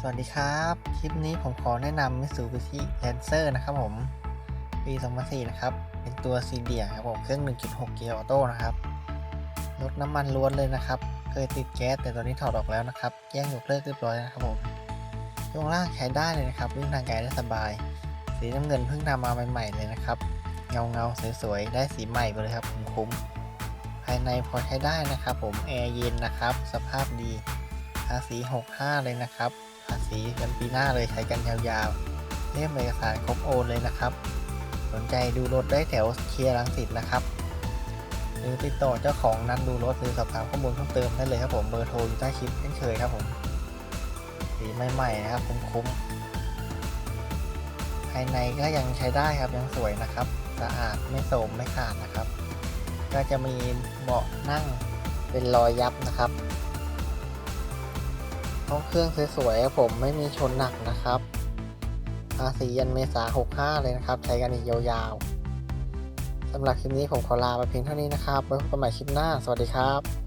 สวัสดีครับ คลิปนี้ผมขอแนะนำ Mitsubishi Lancer นะครับผม ปี 2004 นะครับ เป็นตัวซีเดียครับผม เครื่อง 1.6 เกียร์ออโต้นะครับ รถน้ำมันล้วนเลยนะครับ เคยติดแก๊สแต่ตอนนี้ถอดออกแล้วนะครับแจ้งยกเลิกเรียบร้อยนะครับผมช่วงล่างใช้ได้เลยนะครับ วิ่งทางไกลได้สบาย สีน้ำเงินเพิ่งนำมาใหม่ๆเลยนะครับ เงาเงาสวยๆ ได้สีใหม่ไปเลยครับ คุ้มๆ ภายในพอใช้ได้นะครับ ผม แอร์เย็นนะครับ สภาพดีภาษี65 เลยนะครับ ภาษีกันปีหน้าเลยใช้กันยาวๆเล่มเอกสารครบโอนเลยนะครับ สนใจดูรถได้แถวเคียร์รังสิตนะครับ หรือติดต่อเจ้าของนัดดูรถหรือสอบถามข้อมูลเพิ่มเติมได้เลยครับผมเบอร์โทรอยู่ใต้คลิปเช่นเคยครับผมสีใหม่ๆนะครับคุ้มๆภายในก็ยังใช้ได้ครับยังสวยนะครับสะอาดไม่โสมไม่ขาดนะครับ ก็จะมีเบาะนั่งเป็นรอยยับนะครับ ห้องเครื่องสวยๆผมไม่มีชนหนักนะครับภาษียันเมษา65 เลยนะครับ ใช้กันอีกยาวๆสำหรับคลิปนี้ผมขอลาไปเพียงเท่านี้นะครับไว้พบกันใหม่คลิปหน้า สวัสดีครับ